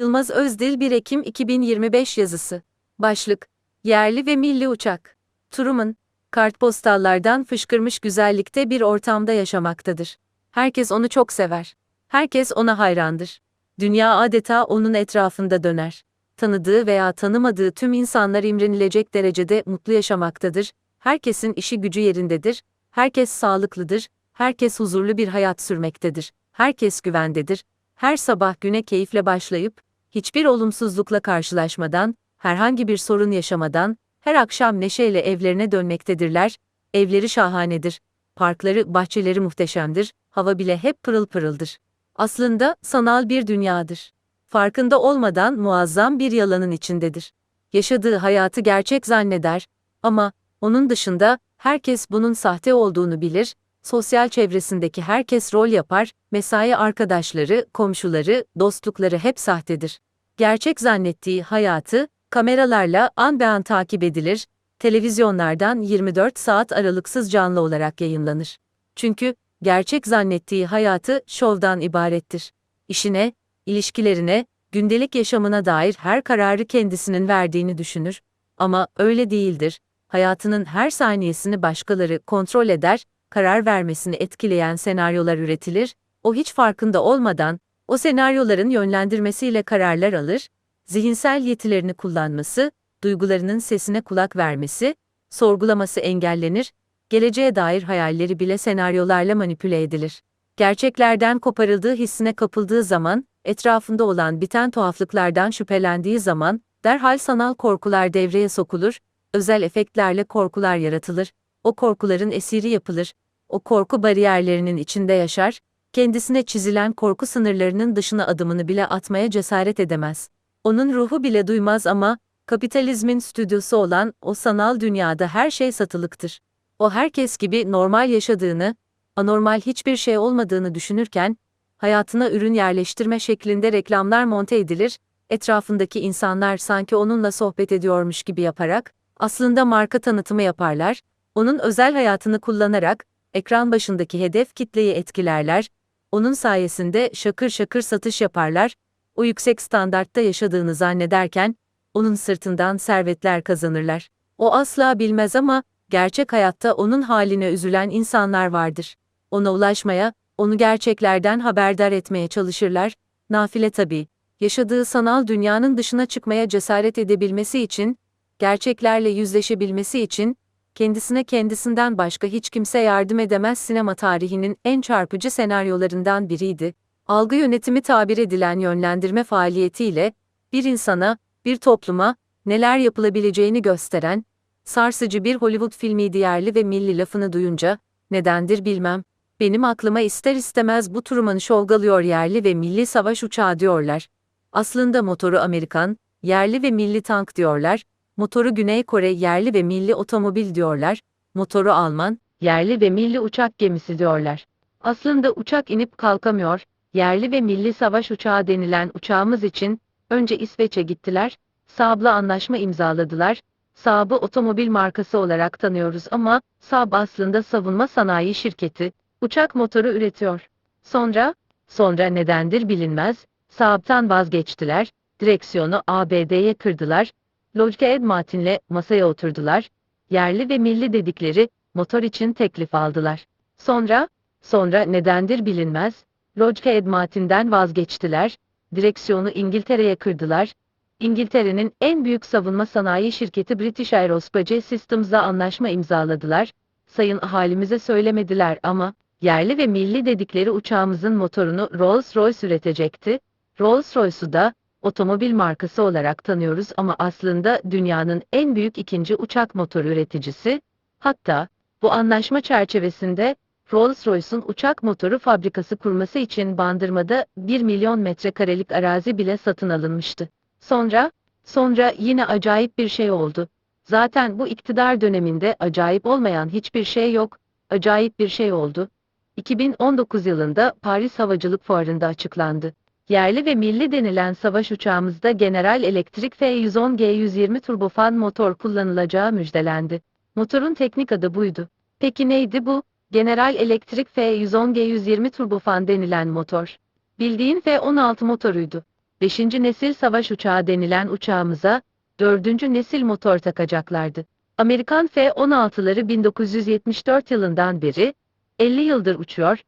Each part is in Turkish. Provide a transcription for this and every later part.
Yılmaz Özdil 1 Ekim 2025 yazısı. Başlık. Yerli ve milli uçak. Truman, kartpostallardan fışkırmış güzellikte bir ortamda yaşamaktadır. Herkes onu çok sever. Herkes ona hayrandır. Dünya adeta onun etrafında döner. Tanıdığı veya tanımadığı tüm insanlar imrenilecek derecede mutlu yaşamaktadır. Herkesin işi gücü yerindedir. Herkes sağlıklıdır. Herkes huzurlu bir hayat sürmektedir. Herkes güvendedir. Her sabah güne keyifle başlayıp, hiçbir olumsuzlukla karşılaşmadan, herhangi bir sorun yaşamadan, her akşam neşeyle evlerine dönmektedirler. Evleri şahanedir. Parkları, bahçeleri muhteşemdir. Hava bile hep pırıl pırıldır. Aslında sanal bir dünyadır. Farkında olmadan muazzam bir yalanın içindedir. Yaşadığı hayatı gerçek zanneder ama onun dışında herkes bunun sahte olduğunu bilir. Sosyal çevresindeki herkes rol yapar, mesai arkadaşları, komşuları, dostlukları hep sahtedir. Gerçek zannettiği hayatı kameralarla an be an takip edilir, televizyonlardan 24 saat aralıksız canlı olarak yayınlanır. Çünkü gerçek zannettiği hayatı şovdan ibarettir. İşine, ilişkilerine, gündelik yaşamına dair her kararı kendisinin verdiğini düşünür. Ama öyle değildir. Hayatının her saniyesini başkaları kontrol eder, karar vermesini etkileyen senaryolar üretilir, o hiç farkında olmadan, o senaryoların yönlendirmesiyle kararlar alır, zihinsel yetilerini kullanması, duygularının sesine kulak vermesi, sorgulaması engellenir, geleceğe dair hayalleri bile senaryolarla manipüle edilir. Gerçeklerden koparıldığı hissine kapıldığı zaman, etrafında olan biten tuhaflıklardan şüphelendiği zaman, derhal sanal korkular devreye sokulur, özel efektlerle korkular yaratılır, o korkuların esiri yapılır, o korku bariyerlerinin içinde yaşar, kendisine çizilen korku sınırlarının dışına adımını bile atmaya cesaret edemez. Onun ruhu bile duymaz ama, kapitalizmin stüdyosu olan o sanal dünyada her şey satılıktır. O herkes gibi normal yaşadığını, anormal hiçbir şey olmadığını düşünürken, hayatına ürün yerleştirme şeklinde reklamlar monte edilir, etrafındaki insanlar sanki onunla sohbet ediyormuş gibi yaparak, aslında marka tanıtımı yaparlar, onun özel hayatını kullanarak, ekran başındaki hedef kitleyi etkilerler, onun sayesinde şakır şakır satış yaparlar, o yüksek standartta yaşadığını zannederken, onun sırtından servetler kazanırlar. O asla bilmez ama, gerçek hayatta onun haline üzülen insanlar vardır. Ona ulaşmaya, onu gerçeklerden haberdar etmeye çalışırlar, nafile tabii, yaşadığı sanal dünyanın dışına çıkmaya cesaret edebilmesi için, gerçeklerle yüzleşebilmesi için, kendisine kendisinden başka hiç kimse yardım edemez sinema tarihinin en çarpıcı senaryolarından biriydi. Algı yönetimi tabir edilen yönlendirme faaliyetiyle, bir insana, bir topluma, neler yapılabileceğini gösteren, sarsıcı bir Hollywood filmi yerli ve milli lafını duyunca, nedendir bilmem, benim aklıma ister istemez bu Truman'ı şovgalıyor yerli ve milli savaş uçağı diyorlar. Aslında motoru Amerikan, yerli ve milli tank diyorlar, motoru Güney Kore yerli ve milli otomobil diyorlar, motoru Alman, yerli ve milli uçak gemisi diyorlar. Aslında uçak inip kalkamıyor, yerli ve milli savaş uçağı denilen uçağımız için, önce İsveç'e gittiler, Saab'la anlaşma imzaladılar, Saab'ı otomobil markası olarak tanıyoruz ama, Saab aslında savunma sanayi şirketi, uçak motoru üretiyor. Sonra, sonra nedendir bilinmez, Saab'tan vazgeçtiler, direksiyonu ABD'ye kırdılar, Lockheed Martin'le masaya oturdular, yerli ve milli dedikleri, motor için teklif aldılar. Sonra, sonra nedendir bilinmez, Lockheed Martin'den vazgeçtiler, direksiyonu İngiltere'ye kırdılar, İngiltere'nin en büyük savunma sanayi şirketi British Aerospace Systems'la anlaşma imzaladılar, sayın ahalimize söylemediler ama, yerli ve milli dedikleri uçağımızın motorunu Rolls-Royce üretecekti, Rolls-Royce'u da, otomobil markası olarak tanıyoruz ama aslında dünyanın en büyük ikinci uçak motoru üreticisi, hatta, bu anlaşma çerçevesinde, Rolls-Royce'un uçak motoru fabrikası kurması için Bandırma'da 1 milyon metrekarelik arazi bile satın alınmıştı. Sonra, sonra yine acayip bir şey oldu. Zaten bu iktidar döneminde acayip olmayan hiçbir şey yok, acayip bir şey oldu. 2019 yılında Paris Havacılık Fuarı'nda açıklandı. Yerli ve milli denilen savaş uçağımızda General Electric F-110G120 turbofan motor kullanılacağı müjdelendi. Motorun teknik adı buydu. Peki neydi bu? General Electric F-110G120 turbofan denilen motor. Bildiğin F-16 motoruydu. 5. nesil savaş uçağı denilen uçağımıza 4. nesil motor takacaklardı. Amerikan F-16'ları 1974 yılından beri 50 yıldır uçuyor,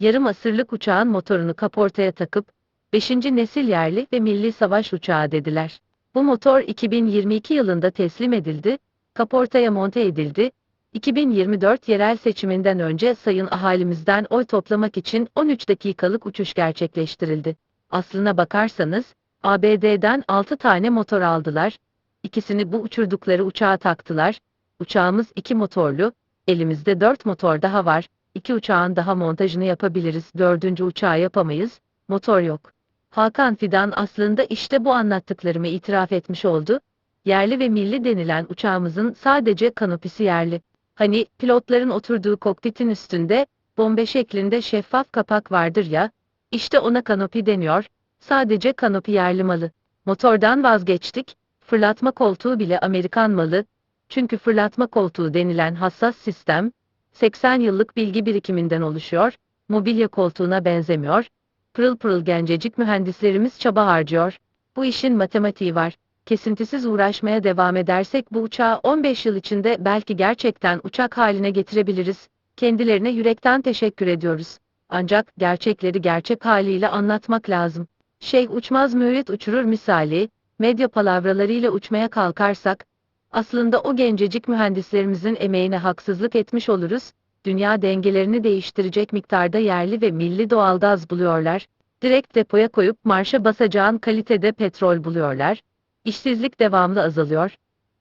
yarım asırlık uçağın motorunu kaportaya takıp 5. nesil yerli ve milli savaş uçağı dediler. Bu motor 2022 yılında teslim edildi, kaportaya monte edildi. 2024 yerel seçiminden önce sayın ahalimizden oy toplamak için 13 dakikalık uçuş gerçekleştirildi. Aslına bakarsanız, ABD'den 6 tane motor aldılar, ikisini bu uçurdukları uçağa taktılar, uçağımız iki motorlu, elimizde 4 motor daha var, iki uçağın daha montajını yapabiliriz, dördüncü uçağı yapamayız, motor yok. Hakan Fidan aslında işte bu anlattıklarımı itiraf etmiş oldu, yerli ve milli denilen uçağımızın sadece kanopisi yerli. Hani pilotların oturduğu kokpitin üstünde bombe şeklinde şeffaf kapak vardır ya, işte ona kanopi deniyor, sadece kanopi yerli malı. Motordan vazgeçtik, fırlatma koltuğu bile Amerikan malı, çünkü fırlatma koltuğu denilen hassas sistem, 80 yıllık bilgi birikiminden oluşuyor, mobilya koltuğuna benzemiyor, pırıl pırıl gencecik mühendislerimiz çaba harcıyor, bu işin matematiği var. Kesintisiz uğraşmaya devam edersek bu uçağı 15 yıl içinde belki gerçekten uçak haline getirebiliriz. Kendilerine yürekten teşekkür ediyoruz. Ancak gerçekleri gerçek haliyle anlatmak lazım. Şeyh uçmaz mürit uçurur misali, medya palavralarıyla uçmaya kalkarsak, aslında o gencecik mühendislerimizin emeğine haksızlık etmiş oluruz, dünya dengelerini değiştirecek miktarda yerli ve milli doğalgaz buluyorlar, direkt depoya koyup marşa basacağın kalitede petrol buluyorlar, işsizlik devamlı azalıyor,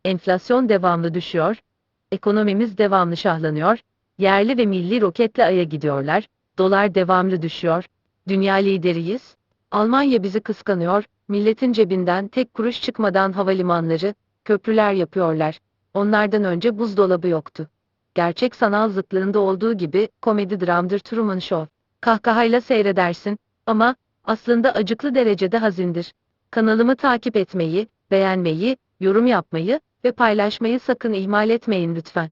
enflasyon devamlı düşüyor, ekonomimiz devamlı şahlanıyor, yerli ve milli roketle aya gidiyorlar, dolar devamlı düşüyor, dünya lideriyiz, Almanya bizi kıskanıyor, milletin cebinden tek kuruş çıkmadan havalimanları, köprüler yapıyorlar. Onlardan önce buzdolabı yoktu. Gerçek sanal zıtlığında olduğu gibi komedi dramdır Truman Show. Kahkahayla seyredersin ama aslında acıklı derecede hazindir. Kanalımı takip etmeyi, beğenmeyi, yorum yapmayı ve paylaşmayı sakın ihmal etmeyin lütfen.